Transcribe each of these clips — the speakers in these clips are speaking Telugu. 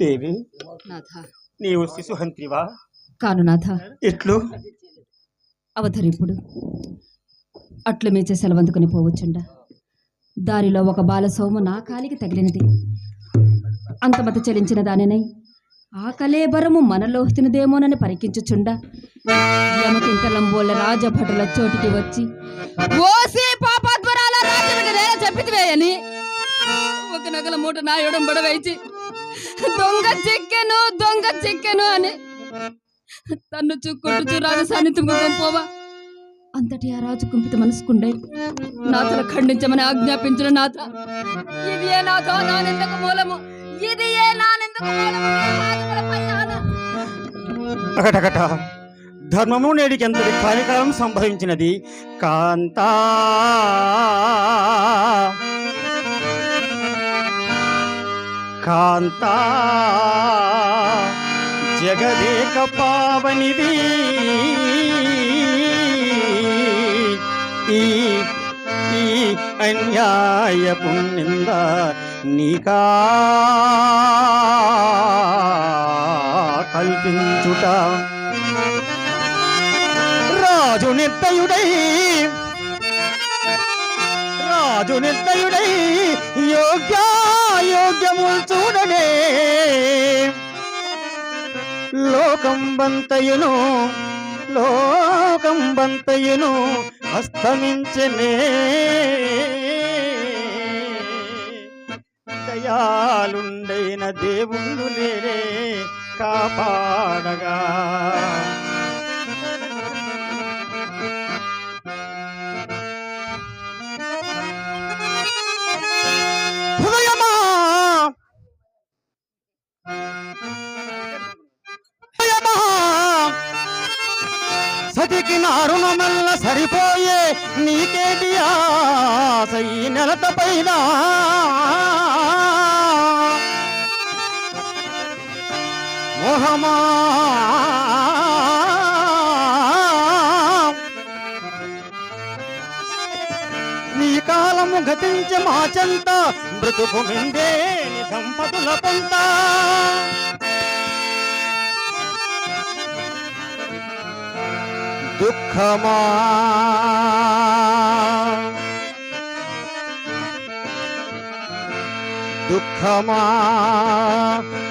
దేవి నాథ. నీవు శిశుహంత్రివా? కాను నాథ. ఎట్లు? అవతరిప్పుడు అట్లు మీచే సెలవందుకుని పోవచ్చుండ. దారిలో ఒక బాల సోము నా కాలికి తగిలినది. అంతమత చెలించిన దానినై ఆ కలేబరము మనలోహితునిదేమోనని పరికించుచుండ. యమకింకలంబోళ్ళ రాజభటుల చోటికి వచ్చి ఓసి చెప్పితివేయని ఒక నగల మూట నాయడం బడవేసి దొంగ చిక్కెను దొంగ చిక్కెను అని తన్ను కొట్టుచు రాజు సాన్నిధ్యం పోవా. అంతటి ఆ రాజు కుంపిత మనసుకుండే నాతను ఖండించమని ఆజ్ఞాపించిన నాత ఇది ఏ నాతో నానెందుకు మూలము? ఇది ఏ నానెందుకు మూలము? అకటకట ధర్మము నేడికి ఎంతటి కార్యకాలం సంభవించినది? కాంతా కాంత. జగదేక పావనిది ఈ ఈ అన్యాయ పుణ్యంద నీకా కల్పించుట. రాజు నిర్దయుడై రాజు నిర్దయుడై యోగ్య లోకం బంతయును లోకం బంతయును అస్తమించనే. దయాలుండైన దేవుళ్ళు నేరే కాపాడగా. సతికి నారుణమల్ల సరిపోయే నీకేటి ఆశ ఈ నెలత పైన? మోహమా! నీ కాలము గతించే మాచంత మృతుకు మిందే దంపతుల పొంత దుఃఖమా? దుఃఖమా?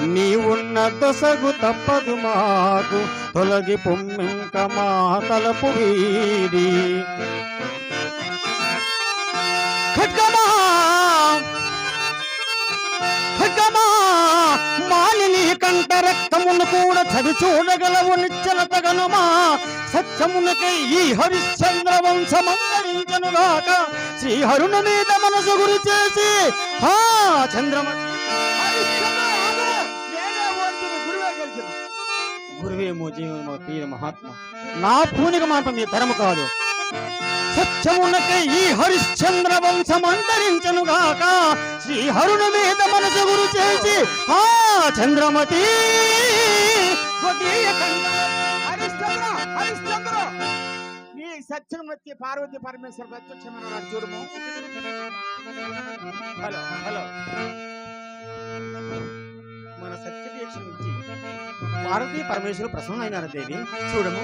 నీ ఉన్న దొసగు తప్పదు మాకు. తొలగి పొమ్మింక మా తలపు వీడి ఖడ్గమా? కూడా చవి చూడగలవు నిచ్చల తగనుమా సత్యమునకై ఈ హరిశ్చంద్ర వంశమందరించను వంశమంతరించనుగాక శ్రీహరుణ మీద మనసు గురి చేసి హా చంద్రమ గురువేమో జీవమో తీర మహాత్మ. నా పూనిక మాట మీ తరము కాదు. సత్యమునకై ఈ హరిశ్చంద్ర వంశం అంతరించనుగాక శ్రీహరుణ మీద మనసు గురు చేసి ఆ చంద్రమతి స్వకీయ నీ సత్యం పార్వతి పరమేశ్వర ప్రత్యక్షమైన చూడము హలో హలో. మన సత్య దీక్ష నుంచి పార్వతీ పరమేశ్వరు ప్రసన్నమైన దేవి? చూడము.